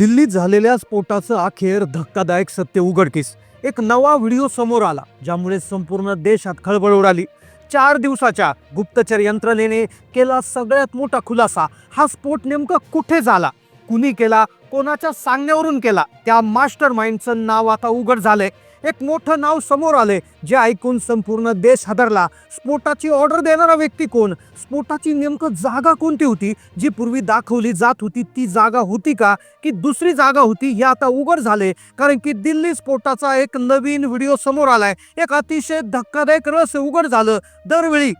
दिल्लीत झालेल्या स्फोटाचं अखेर धक्कादायक सत्य उघडकीस. एक नवा व्हिडिओ समोर आला ज्यामुळे संपूर्ण देशात खळबळ उडाली. चार दिवसाच्या गुप्तचर यंत्रणेने केला सगळ्यात मोठा खुलासा. हा स्फोट नेमका कुठे झाला? कुणी केला? कोणाच्या सांगण्यावरून केला? त्या मास्टर माइंडचं नाव आता उघड झालंय. एक मोठं नाव समोर आले जे ऐकून संपूर्ण देश हादरला. स्फोटाची ऑर्डर देणारा व्यक्ती कोण? स्फोटाची नेमकं जागा कोणती होती? जी पूर्वी दाखवली जात होती ती जागा होती का? की दुसरी जागा होती हे आता उघड झाले कारण की दिल्ली स्फोटाचा एक नवीन व्हिडिओ समोर आलाय. एक अतिशय धक्कादायक रहस्य उघड झालं. दरवेळी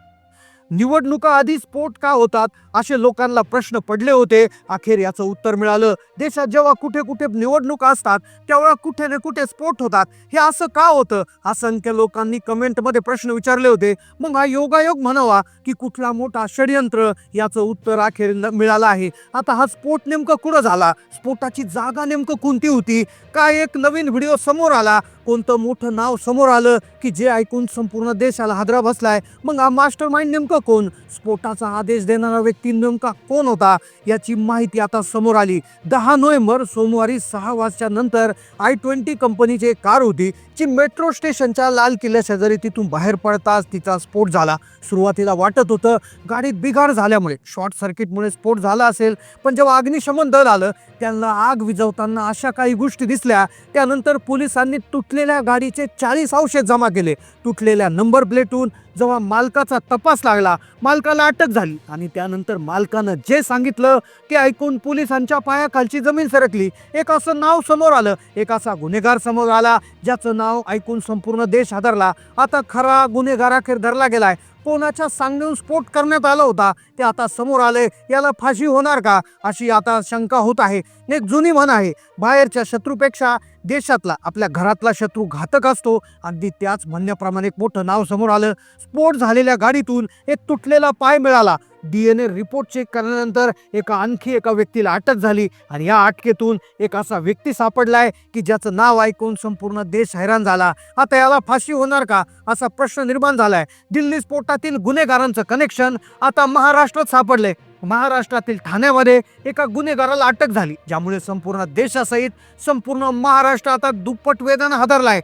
निवडणुका आधी स्फोट का होतात असे लोकांना प्रश्न पडले होते. अखेर याचं उत्तर मिळालं. देशात जेव्हा कुठे कुठे निवडणुका असतात तेव्हा कुठे ना कुठे स्फोट होतात. हे असं का होतं? असंख्य लोकांनी कमेंटमध्ये प्रश्न विचारले होते. मग हा योगायोग म्हणावा की कुठला मोठा षडयंत्र? याचं उत्तर अखेर न- मिळालं आहे. आता हा स्फोट नेमकं कुठं झाला? स्फोटाची जागा नेमकं कोणती होती? काय एक नवीन व्हिडिओ समोर आला? कोणतं मोठं नाव समोर आलं की जे ऐकून संपूर्ण देशाला हादरा बसलाय? मग हा मास्टर माइंड नेमकं कोण? स्फोटाचा आदेश देणारा व्यक्ती नेमका कोण होता? याची माहिती आता समोर आली. दहा नोव्हेंबर सोमवारी सहा वाजच्या नंतर आय ट्वेंटी कंपनीची एक कार होती जी मेट्रो स्टेशनच्या लाल किल्ल्या शेजारी तिथून बाहेर पडताच तिचा स्फोट झाला. सुरुवातीला वाटत होतं गाडीत बिघाड झाल्यामुळे शॉर्ट सर्किटमुळे स्फोट झाला असेल पण जेव्हा अग्निशमन दल आलं त्यांना आग विझवताना अशा काही गोष्टी दिसल्या त्यानंतर पोलिसांनी तुटलेल्या गाडीचे चाळीस औषध जमा केले. तुटलेल्या नंबर प्लेटून जेव्हा मालकाचा तपास लागला मालकाला अटक झाली आणि त्यानंतर मालकानं जे सांगितलं ते ऐकून पोलिसांच्या पायाखालची जमीन सरकली एक असं नाव समोर आलं एक असा गुन्हेगार समोर आला ज्याचं नाव ऐकून संपूर्ण देश हादरला. आता खरा गुन्हेगार अखेर धरला गेलाय. कोणाच्या सांगून स्फोट करण्यात आला होता ते आता समोर आले याला फाशी होणार का? अशी आता शंका होत आहे. एक जुनी म्हण आहे बाहेरच्या शत्रूपेक्षा देशातला आपल्या घरातला शत्रू घातक असतो. अगदी त्याच म्हणण्याप्रमाणे एक मोठं नाव समोर आलं. स्फोट झालेल्या गाडीतून एक तुटलेला पाय मिळाला. D N A report check केल्यानंतर एका आणखी एका व्यक्तीला अटक झाली आणि या अटकेतून एक असा व्यक्ती सापडलाय की ज्याचं नाव ऐकून संपूर्ण देश हैराण झाला. आता याला फाशी होणार का? असा प्रश्न निर्माण झालाय. दिल्ली स्फोटातील गुन्हेगारांचं कनेक्शन आता महाराष्ट्रात सापडले महाराष्ट्रातील ठाण्यामध्ये एका गुन्हेगाराला अटक झाली ज्यामुळे संपूर्ण देशासहित संपूर्ण महाराष्ट्र आता दुप्पट वेदना हादरलाय.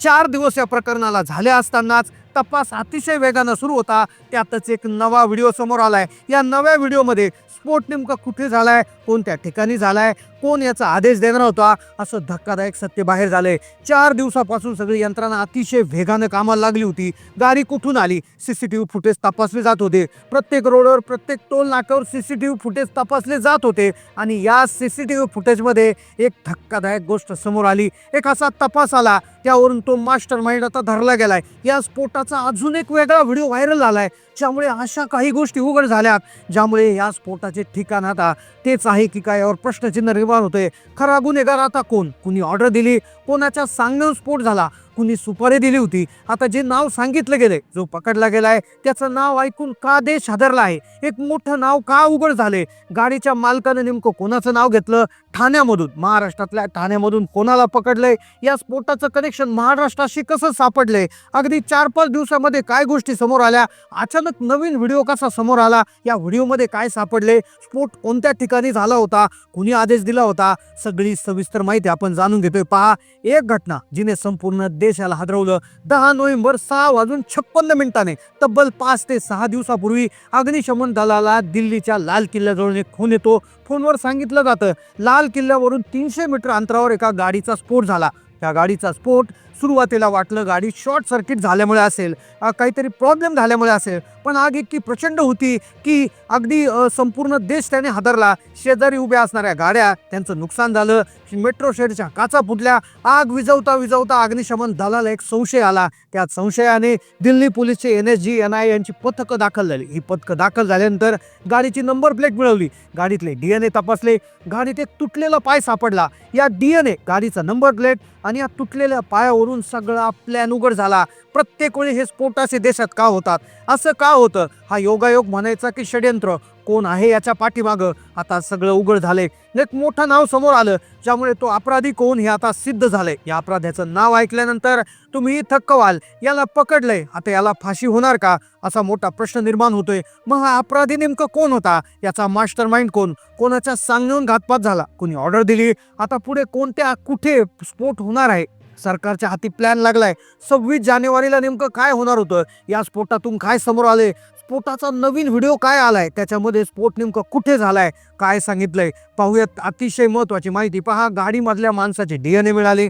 चार दिवस या प्रकरणाला झाले असतानाच तपास अतिशय वेगानं सुरू होता. त्यातच एक नवा व्हिडिओ समोर आला आहे या नव्या व्हिडिओमध्ये स्फोट नेमका कुठे झालाय? कोणत्या ठिकाणी झालाय? कोण याचा आदेश देणार होता? असं धक्कादायक सत्य बाहेर झालंय. चार दिवसापासून सगळी यंत्रणा अतिशय वेगानं कामाला लागली होती. गाडी कुठून आली? C C T V footage तपासले जात होते. प्रत्येक रोडवर प्रत्येक टोल नाक्यावर व्ही फुटेज तपासले जात होते. आणि या सी सी टी व्ही फुटेजमध्ये एक धक्कादायक गोष्ट समोर आली. एक असा तपास आला. त्यावरून तो मास्टर माइंड आता धरला गेलाय. या स्फोटाचा अजून एक वेगळा व्हिडिओ व्हायरल झालाय. ज्यामुळे अशा काही गोष्टी उघड झाल्यात. ज्यामुळे या स्फोटा ठिकाण आता तेच आहे की काय यावर प्रश्नचिन्ह निर्माण होते खरा गुन्हेगार आता कोण? कुणी ऑर्डर दिली? कोणाच्या सांगण्यावर स्फोट झाला? कुणी सुपारी दिली होती. आता जे नाव सांगितलं गेलंय जो पकडला गेलाय त्याचं नाव ऐकून का देश हादरला आहे. एक मोठं नाव का उघड झाले? गाडीच्या मालकानं नेमकं कोणाचं नाव घेतलं? ठाण्यामधून महाराष्ट्रातल्या ठाण्यामधून कोणाला पकडलंय? या स्फोटाचं कनेक्शन महाराष्ट्राशी कसं सापडलंय? अगदी चार पाच दिवसामध्ये काय गोष्टी समोर आल्या? अचानक नवीन व्हिडिओ कसा समोर आला? या व्हिडिओमध्ये काय सापडले? स्फोट कोणत्या ठिकाणी झाला होता? कुणी आदेश दिला होता? सगळी सविस्तर माहिती आपण जाणून घेतोय. पहा एक घटना जिने संपूर्ण देशाला हादरवलं. दहा नोव्हेंबर सहा वाजून छप्पन्न मिनिटाने तब्बल पाच ते सहा दिवसापूर्वी अग्निशमन दलाला दिल्लीच्या लाल किल्ल्याजवळ एक खून येतो. फोनवर सांगितलं जातं लाल किल्ल्यावरून तीनशे मीटर अंतरावर एका गाडीचा स्फोट झाला. त्या गाडीचा स्फोट सुरुवातीला वाटलं गाडी शॉर्ट सर्किट झाल्यामुळे असेल काहीतरी प्रॉब्लेम झाल्यामुळे असेल पण आग इतकी प्रचंड होती की अगदी संपूर्ण देश त्याने हादरला. शेजारी उभ्या असणाऱ्या गाड्या त्यांचं नुकसान झालं. मेट्रो शेडच्या काचा फुटल्या. आग विझवता विझवता अग्निशमन दलाला एक संशय आला. त्या संशयाने Delhi पोलीसचे N S G N I यांची पथकं दाखल झाली. ही पथकं दाखल झाल्यानंतर गाडीची नंबर प्लेट मिळवली. गाडीतले डी एन ए तपासले. गाडीत एक तुटलेला पाय सापडला. या डी एन ए गाडीचा नंबर प्लेट आणि या तुटलेल्या पायावरून सगळा प्लॅन उघड झाला. प्रत्येक वेळी हे स्फोट असे देशात का होतात? असं का होतं? हा योगायोग म्हणायचा की षडयंत्र. कोण आहे याच्या पाठीमागं? आता सगळं उघड झालंय. एक मोठं नाव समोर आलं ज्यामुळे तो अपराधी कोण हे आता सिद्ध झालंय. या अपराध्याचं नाव ऐकल्यानंतर तुम्ही थक्क व्हाल याला पकडलंय. आता याला फाशी होणार का? असा मोठा प्रश्न निर्माण होतोय. मग हा अपराधी नेमकं कोण होता? याचा मास्टर माइंड कोण? कोणाच्या सांगून घातपात झाला? कोणी ऑर्डर दिली? आता पुढे कोणत्या कुठे स्फोट होणार आहे? सरकारच्या हाती प्लॅन लागलाय. सव्वीस जानेवारीला नेमकं काय होणार होतं? या स्फोटातून काय समोर आले स्फोटाचा नवीन व्हिडिओ काय आलाय? त्याच्यामध्ये स्फोट नेमकं कुठे झालाय? काय सांगितलंय? पाहूयात अतिशय महत्वाची माहिती. पहा गाडीमधल्या माणसाचे डीएनए मिळाले.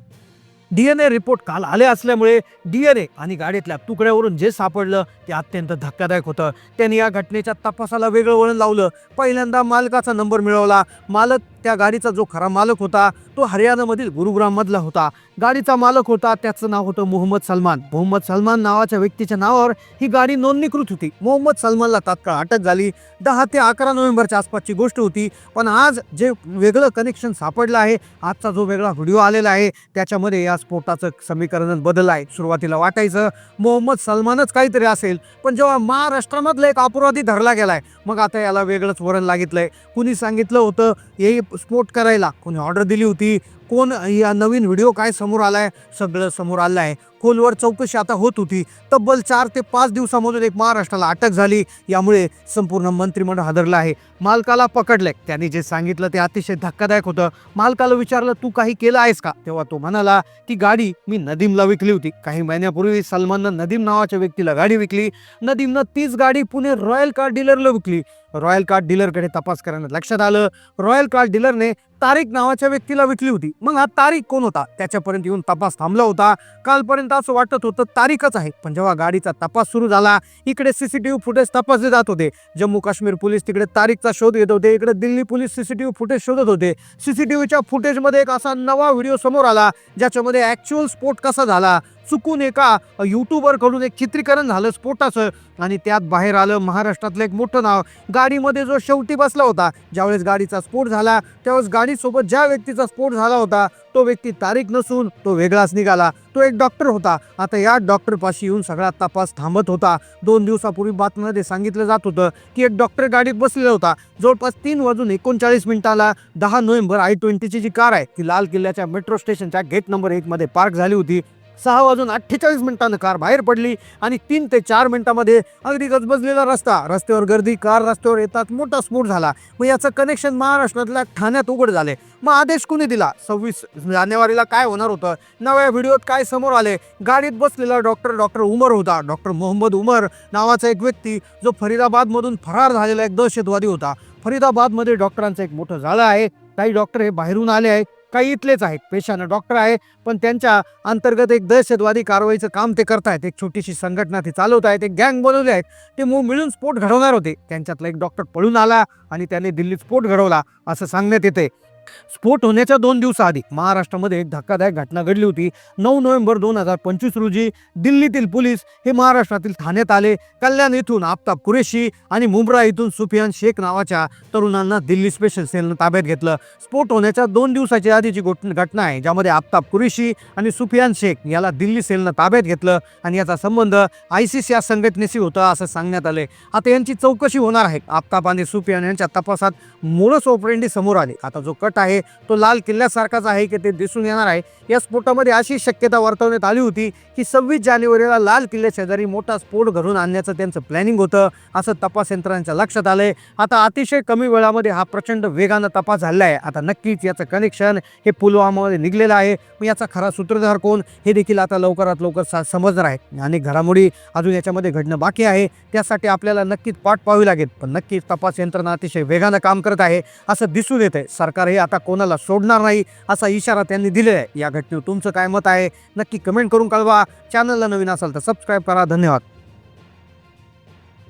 डी एन ए रिपोर्ट काल आले असल्यामुळे डी एन ए आणि गाडीतल्या तुकड्यावरून जे सापडलं ते अत्यंत धक्कादायक होतं. त्यांनी या घटनेच्या तपासाला वेगळं वळण लावलं. पहिल्यांदा मालकाचा नंबर मिळवला. मालक त्या गाडीचा जो खरा मालक होता तो हरियाणामधील गुरुग्राममधला होता. गाडीचा मालक होता त्याचं नाव होतं मोहम्मद सलमान. मोहम्मद सलमान नावाच्या व्यक्तीच्या नावावर ही गाडी नोंदणीकृत होती. मोहम्मद सलमानला तात्काळ अटक झाली. दहा ते अकरा नोव्हेंबरच्या आसपासची गोष्ट होती. पण आज जे वेगळं कनेक्शन सापडलं आहे आजचा जो वेगळा व्हिडिओ आलेला आहे त्याच्यामध्ये या स्फोटाचं समीकरण बदल आहे सुरुवातीला वाटायचं मोहम्मद सलमानच काहीतरी असेल. पण जेव्हा महाराष्ट्रामधला एक अपराधी धरला गेलाय मग आता याला वेगळंच वरण लागितलंय. कुणी सांगितलं होतं हे स्फोट करायला. कोणी ऑर्डर दिली होती कोण या नवीन व्हिडिओ काय समोर आलाय? सगळं समोर आलं आहे खोलवर चौकशी आता होत होती. तब्बल चार ते पाच दिवसामधून एक महाराष्ट्राला अटक झाली. यामुळे संपूर्ण मंत्रिमंडळ हादरलं आहे. मालकाला पकडलंय त्यांनी जे सांगितलं ते अतिशय धक्कादायक होतं. मालकाला विचारलं तू काही केलं आहेस का? तेव्हा तो म्हणाला ती गाडी मी नदीमला विकली होती. काही महिन्यापूर्वी सलमाननं नदीम नावाच्या व्यक्तीला गाडी विकली. नदीमनं तीच गाडी पुणे रॉयल कार डीलरला विकली. रॉयल कार डीलरकडे तपास करण्यात लक्षात आलं. रॉयल कार डीलरने तारिक नावाच्या व्यक्तीला विकली होती. मग हा तारिक कोण होता? त्याच्यापर्यंत येऊन तपास थांबला होता. कालपर्यंत असं वाटत होतं तारिकच आहे. पण जेव्हा गाडीचा तपास सुरू झाला इकडे सीसीटीव्ही फुटेज तपासले जात होते. जम्मू काश्मीर पोलीस तिकडे तारिकचा शोध घेत होते. इकडे दिल्ली पोलीस सीसीटीव्ही फुटेज शोधत होते. सीसीटीव्हीच्या फुटेजमध्ये एक असा नवा व्हिडिओ समोर आला ज्याच्यामध्ये ऍक्च्युअल स्फोट कसा झाला? चुकून एका यूट्यूबरकडून एक चित्रीकरण झालं स्फोटाचं. आणि त्यात बाहेर आलं महाराष्ट्रातलं एक मोठं नाव. गाडीमध्ये जो शेवटी बसला होता ज्यावेळेस गाडीचा स्फोट झाला त्यावेळेस गाडीसोबत ज्या व्यक्तीचा स्फोट झाला होता तो व्यक्ती तारीख नसून तो वेगळाच निघाला. तो एक डॉक्टर होता. आता या डॉक्टरपाशी येऊन सगळा तपास थांबत होता. दोन दिवसापूर्वी बातमीमध्ये सांगितलं जात होतं की एक डॉक्टर गाडीत बसलेला होता. जवळपास तीन वाजून एकोणचाळीस मिनिटाला दहा नोव्हेंबर आय ट्वेंटीची जी कार आहे ती लाल किल्ल्याच्या मेट्रो स्टेशनच्या गेट नंबर एकमध्ये पार्क झाली होती. सहा वाजून अठ्ठेचाळीस मिनिटानं कार बाहेर पडली आणि तीन ते चार मिनिटामध्ये अगदी गजबजलेला रस्ता. रस्त्यावर गर्दी कार रस्त्यावर येतात मोठा स्फोट झाला. मग याचं कनेक्शन महाराष्ट्रातल्या ठाण्यात उघड झाले. मग आदेश कुणी दिला? सव्वीस जानेवारीला काय होणार होतं? नव्या व्हिडिओत काय समोर आले? गाडीत बसलेला डॉक्टर डॉक्टर उमर होता. डॉक्टर मोहम्मद उमर नावाचा एक व्यक्ती जो फरीदाबादमधून फरार झालेला एक दहशतवादी होता. फरीदाबादमध्ये डॉक्टरांचं एक मोठं झालं आहे. काही डॉक्टर हे बाहेरून आले आहेत काही इथलेच आहेत. पेशानं डॉक्टर आहे पण त्यांच्या अंतर्गत एक दहशतवादी कारवाईचं काम ते करतायत. एक छोटीशी संघटना ते चालवत आहेत एक गँग बनवले आहेत ते मूळ मिळून स्फोट घडवणार होते. त्यांच्यातला एक डॉक्टर पळून आला आणि त्याने दिल्लीत स्फोट घडवला असं सांगण्यात येते स्फोट होण्याच्या दोन दिवसाआधी महाराष्ट्रामध्ये एक धक्कादायक घटना घडली होती. नऊ नोव्हेंबर दोन हजार पंचवीस रोजी दिल्लीतील पोलीस हे महाराष्ट्रातील ठाण्यात आले. कल्याण इथून आफताब कुरेशी आणि मुंब्रा इथून सुफियान शेख नावाच्या तरुणांना दिल्ली स्पेशल सेलनं ताब्यात घेतलं. स्फोट होण्याच्या दोन दिवसाच्या आधीची गोट- घटना आहे. ज्यामध्ये आफताब कुरेशी आणि सुफियान शेख याला दिल्ली सेलनं ताब्यात घेतलं आणि याचा संबंध आय सी सी या संघटनेशी होता असं सांगण्यात आले. आता यांची चौकशी होणार आहे. आफताब आणि सुफियान यांच्या तपासात मोडस ऑपरेंडी समोर आले. आता जो कट आहे. तो लाल किल्ल्यासारखाच आहे की ते दिसून येणार आहे. या स्फोटामध्ये अशी शक्यता वर्तवण्यात आली होती की सव्वीस जानेवारीला लाल किल्ल्या शेजारी मोठा स्फोट घडून आणण्याचं त्यांचं प्लॅनिंग होतं. असं तपास यंत्रणांच्या लक्षात आलंय. आता अतिशय कमी वेळामध्ये हा प्रचंड वेगानं तपास झाला आहे आता नक्कीच याचं कनेक्शन हे पुलवामामध्ये निघलेलं आहे. मग याचा खरा सूत्रधार कोण? हे देखील आता लवकरात लवकर सा समजणार आहे. आणि घडामोडी अजून याच्यामध्ये घडणं बाकी आहे. त्यासाठी आपल्याला नक्कीच पाठ पाहावी लागेल. पण नक्कीच तपास यंत्रणा अतिशय वेगानं काम करत आहे. असं दिसून येत आहे सरकार हे आता कोणाला सोडणार नाही असा इशारा त्यांनी दिलेला आहे या घटनेवर तुमचं काय मत आहे? नक्की कमेंट करून कळवा. चॅनलला नवीन असाल तर सबस्क्राईब करा. धन्यवाद.